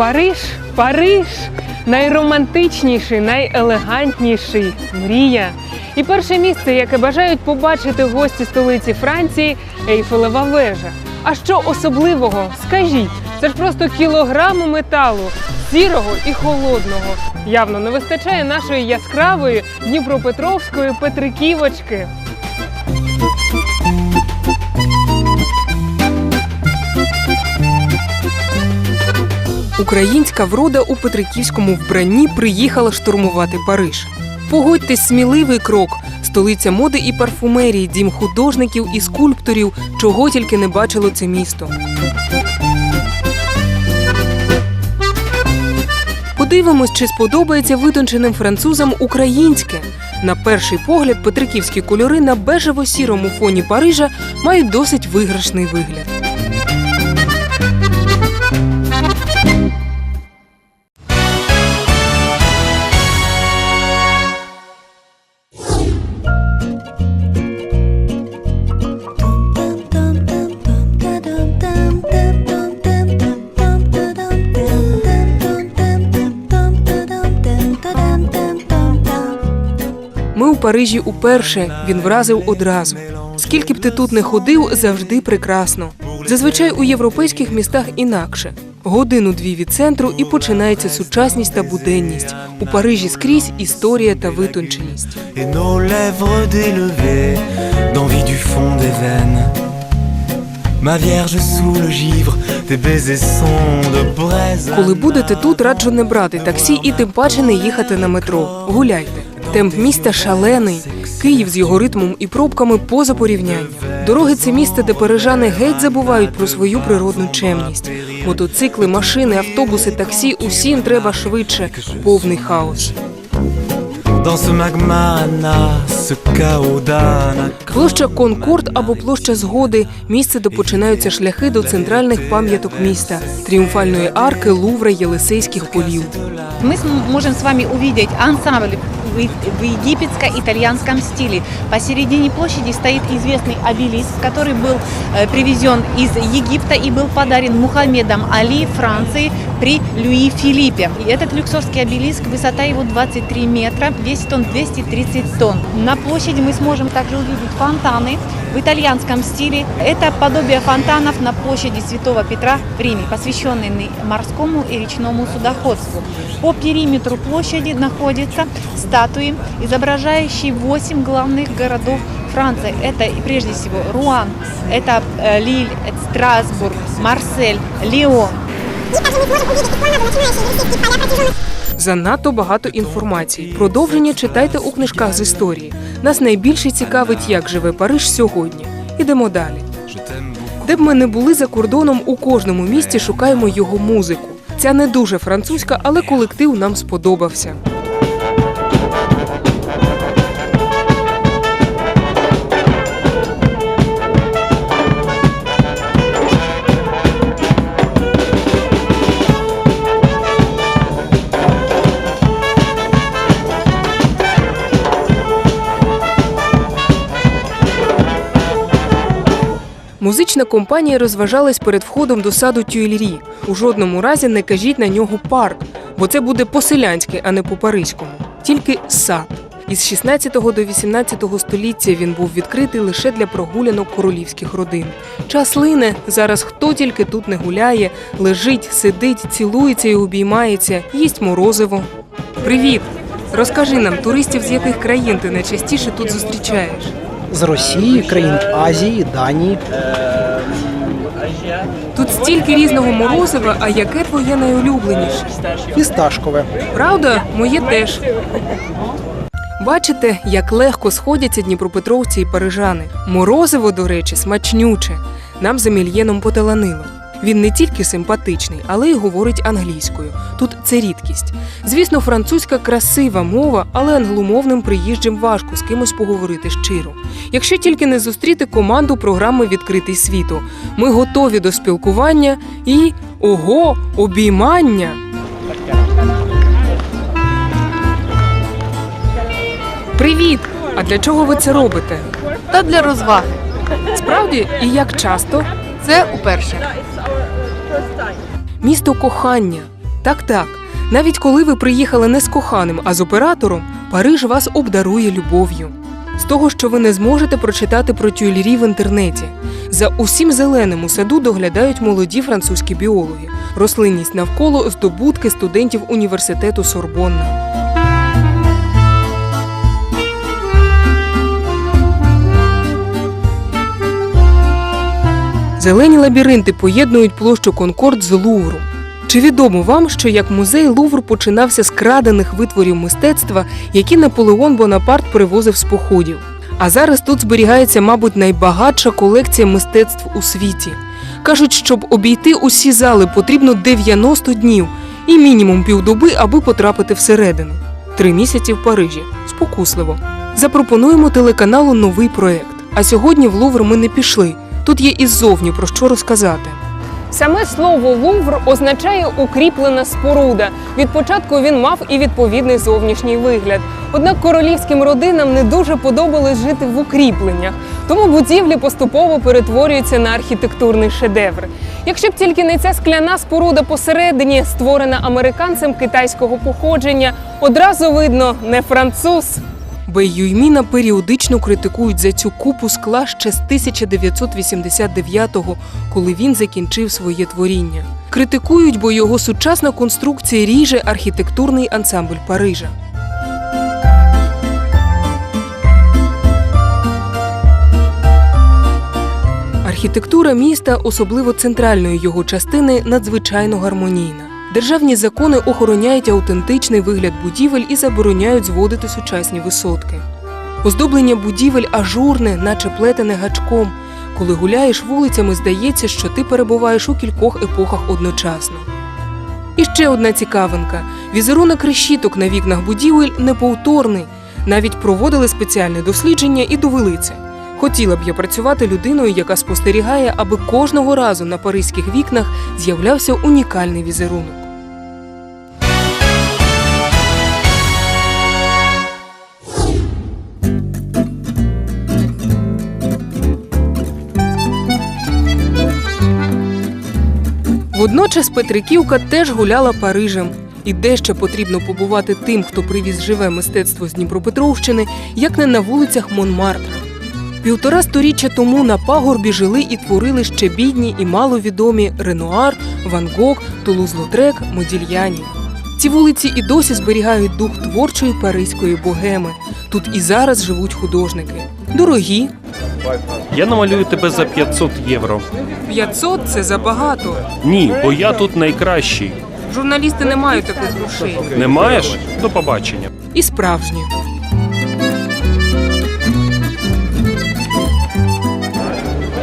Париж, Париж найромантичніший, найелегантніший мрія. І перше місце, яке бажають побачити гості столиці Франції Ейфелева вежа. А що особливого? Скажіть, це ж просто кілограми металу, сірого і холодного. Явно не вистачає нашої яскравої Дніпропетровської Петриківочки. Українська врода у петриківському вбранні приїхала штурмувати Париж. Погодьтесь, сміливий крок. Столиця моди і парфумерії, дім художників і скульпторів, чого тільки не бачило це місто. Подивимось, чи сподобається витонченим французам українське. На перший погляд, петриківські кольори на бежево-сірому фоні Парижа мають досить виграшний вигляд. Парижі уперше він вразив одразу. Скільки б ти тут не ходив, завжди прекрасно. Зазвичай у європейських містах інакше. Годину-дві від центру і починається сучасність та буденність. У Парижі скрізь історія та витонченість. Коли будете тут, раджу не брати таксі і тим паче не їхати на метро. Гуляйте. Темп міста шалений. Київ з його ритмом і пробками поза порівняння. Дороги це місце, де парижани геть забувають про свою природну чемність. Мотоцикли, машини, автобуси, таксі усім треба швидше. Повний хаос. Площа Конкорд або площа Згоди місце, де починаються шляхи до центральних пам'яток міста, тріумфальної арки, Лувра, Єлисейських полів. Мы см- можем с вами увидеть ансамбль в в египетско-итальянском стиле. Посередине площади стоит известный обелиск, который был э, привезен из Египта и был подарен Мухаммедом Али Франции при Люи Филиппе. И этот люксорский обелиск, высота его 23 метра, весит он 230 тонн. На площади мы сможем также увидеть фонтаны в итальянском стиле. Это подобие фонтанов на площади Святого Петра в Риме, посвященные морскому и речному судоходству. По периметру площади находятся статуи, изображающие 8 главных городов Франции. Это и прежде всего Руан, это э, Лиль, это Страсбург, Марсель, Лион. Занадто багато інформації. Продовження читайте у книжках з історії. Нас найбільше цікавить, як живе Париж сьогодні. Ідемо далі. Де б ми не були за кордоном, у кожному місті шукаємо його музику. Ця не дуже французька, але колектив нам сподобався. Музична компанія розважалась перед входом до саду Тюйльрі. У жодному разі не кажіть на нього парк, бо це буде по-селянськи, а не по-паризькому. Тільки сад. Із 16 до 18 століття він був відкритий лише для прогулянок королівських родин. Час лине, зараз хто тільки тут не гуляє, лежить, сидить, цілується і обіймається, їсть морозиво. Привіт! Розкажи нам, туристів з яких країн ти найчастіше тут зустрічаєш? З Росії, країн Азії, Данії. Тут стільки різного морозива, а яке твоє найулюбленіше? Фісташкове. Правда, моє теж. Бачите, як легко сходяться дніпропетровці і парижани. Морозиво, до речі, смачнюче. Нам за мільєном поталанило. Він не тільки симпатичний, але й говорить англійською. Тут це рідкість. Звісно, французька красива мова, але англомовним приїжджим важко з кимось поговорити щиро. Якщо тільки не зустріти команду програми Відкритий світу. Ми готові до спілкування і ого, обіймання. Привіт! А для чого ви це робите? Та для розваг. Справді і як часто? Це уперше. Місто кохання. Так, так. Навіть коли ви приїхали не з коханим, а з оператором, Париж вас обдарує любов'ю. З того, що ви не зможете прочитати про тюльрі в інтернеті. За усім зеленим у саду доглядають молоді французькі біологи. Рослинність навколо здобутки студентів університету Сорбонна. Зелені лабіринти поєднують площу Конкорд з Лувром. Чи відомо вам, що як музей Лувр починався з крадених витворів мистецтва, які Наполеон Бонапарт привозив з походів? А зараз тут зберігається, мабуть, найбагатша колекція мистецтв у світі. Кажуть, щоб обійти усі зали, потрібно 90 днів і мінімум півдоби, аби потрапити всередину. Три місяці в Парижі. Спокусливо. Запропонуємо телеканалу новий проект. А сьогодні в Лувр ми не пішли. Тут є і ззовні про що розказати. Саме слово Лувр означає укріплена споруда. Від початку він мав і відповідний зовнішній вигляд. Однак королівським родинам не дуже подобалось жити в укріпленнях, тому будівлі поступово перетворюються на архітектурний шедевр. Якщо б тільки не ця скляна споруда посередині, створена американцем китайського походження, одразу видно не француз. Бей Юйміна періодично критикують за цю купу скла ще з 1989-го, коли він закінчив своє творіння. Критикують, бо його сучасна конструкція ріже архітектурний ансамбль Парижа. Архітектура міста, особливо центральної його частини, надзвичайно гармонійна. Державні закони охороняють аутентичний вигляд будівель і забороняють зводити сучасні висотки. Оздоблення будівель ажурне, наче плетене гачком. Коли гуляєш вулицями, здається, що ти перебуваєш у кількох епохах одночасно. І ще одна цікавинка: візерунок решіток на вікнах будівель неповторний. Навіть проводили спеціальне дослідження і довели це. Хотіла б я працювати людиною, яка спостерігає, аби кожного разу на паризьких вікнах з'являвся унікальний візерунок. Водночас Петриківка теж гуляла Парижем. І де ще потрібно побувати тим, хто привіз живе мистецтво з Дніпропетровщини, як не на вулицях Монмартра. Півтора сторіччя тому на пагорбі жили і творили ще бідні і маловідомі Ренуар, Ван Гог, Тулуз-Лотрек, Модільяні. Ці вулиці і досі зберігають дух творчої паризької богеми. Тут і зараз живуть художники. Дорогі, Я намалюю тебе за 500 євро. 500 – це забагато. Ні, бо я тут найкращий. Журналісти не мають таких грошей. Не маєш? До побачення. І справжні.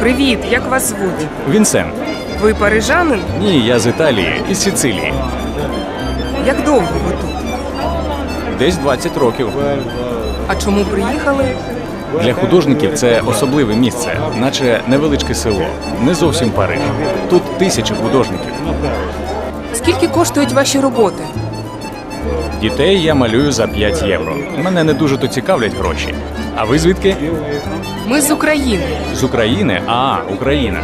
Привіт, як вас звуть? Вінсент. Ви парижанин? Ні, я з Італії, із Сицилії. Як довго ви тут? Десь 20 років. А чому приїхали? Для художників це особливе місце, наче невеличке село, не зовсім Париж. Тут тисячі художників. Скільки коштують ваші роботи? Дітей я малюю за 5 євро. Мене не дуже то цікавлять гроші. А ви звідки? Ми з України. З України? А, Україна.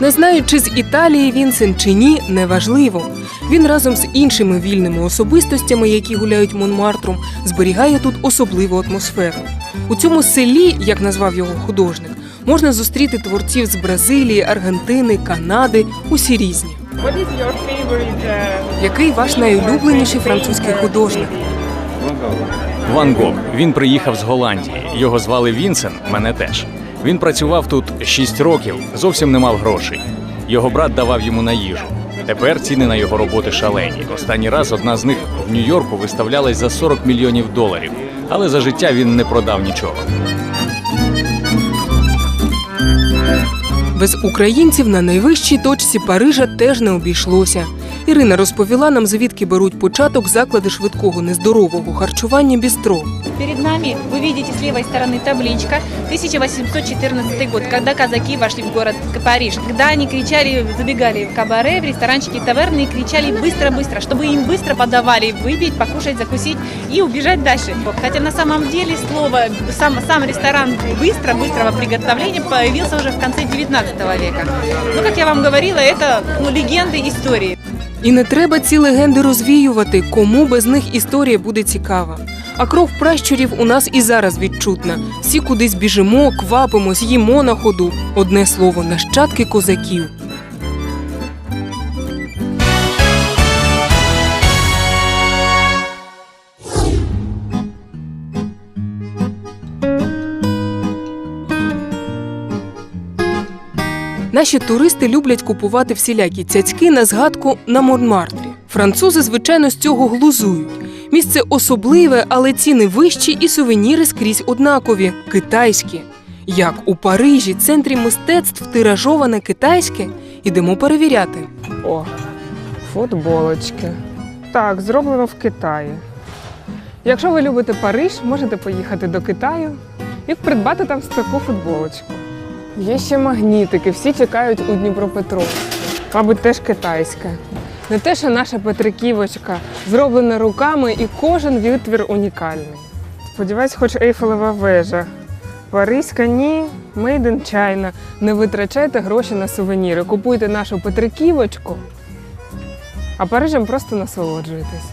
Не знаю, чи з Італії Вінсент чи ні, неважливо. Він разом з іншими вільними особистостями, які гуляють Монмартром, зберігає тут особливу атмосферу. У цьому селі, як назвав його художник, можна зустріти творців з Бразилії, Аргентини, Канади, усі різні. Який ваш найулюбленіший французький художник? Ван Гог. Він приїхав з Голландії. Його звали Вінсен, мене теж. Він працював тут 6 років, зовсім не мав грошей. Його брат давав йому на їжу. Тепер ціни на його роботи шалені. Останній раз одна з них в Нью-Йорку виставлялась за 40 мільйонів доларів, але за життя він не продав нічого. Без українців на найвищій точці Парижа теж не обійшлося. Ірина розповіла нам, звідки беруть початок заклади швидкого нездорового харчування бістро. Перед нами вы видите с левой стороны табличка 1814 год, когда казаки вошли в город Париж. Когда они кричали, забегали в кабаре, в ресторанчики, таверны и кричали быстро-быстро, чтобы им быстро подавали выпить, покушать, закусить и убежать дальше. Хотя на самом деле слово, сам, сам ресторан быстро, быстрого приготовления появился уже в конце 19 века. Но, как я вам говорила, это ну, легенды истории. І не треба ці легенди розвіювати, кому без них історія буде цікава. А кров пращурів у нас і зараз відчутна. Всі кудись біжимо, квапимось, їмо на ходу. Одне слово, нащадки козаків. Наші туристи люблять купувати всілякі цяцьки на згадку на Монмартрі. Французи, звичайно, з цього глузують. Місце особливе, але ціни вищі і сувеніри скрізь однакові китайські. Як у Парижі, центрі мистецтв тиражоване китайське, ідемо перевіряти. О, футболочки. Так, зроблено в Китаї. Якщо ви любите Париж, можете поїхати до Китаю і придбати там таку футболочку. Є ще магнітики, всі чекають у Дніпропетровську. Мабуть, теж китайське. Не те, що наша Петриківочка зроблена руками і кожен витвір унікальний. Сподіваюсь, хоч Ейфелева вежа. Паризька ні, Made in China. Не витрачайте гроші на сувеніри. Купуйте нашу Петриківочку, а Парижем просто насолоджуйтесь.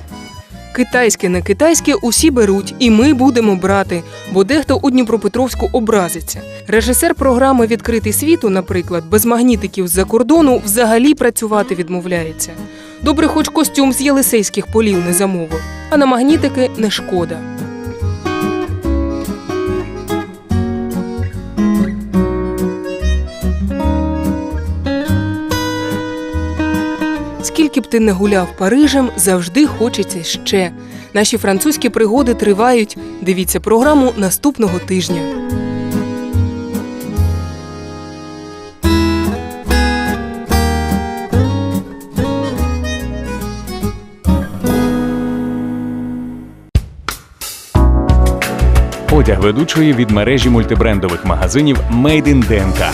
Китайське не китайське усі беруть, і ми будемо брати, бо дехто у Дніпропетровську образиться. Режисер програми Відкритий світу, наприклад, без магнітиків з-за кордону взагалі працювати відмовляється. Добре, хоч костюм з єлисейських полів не замовив, а на магнітики не шкода. Скільки б ти не гуляв Парижем, завжди хочеться ще. Наші французькі пригоди тривають. Дивіться програму наступного тижня. Одяг ведучої від мережі мультибрендових магазинів Made in DNK.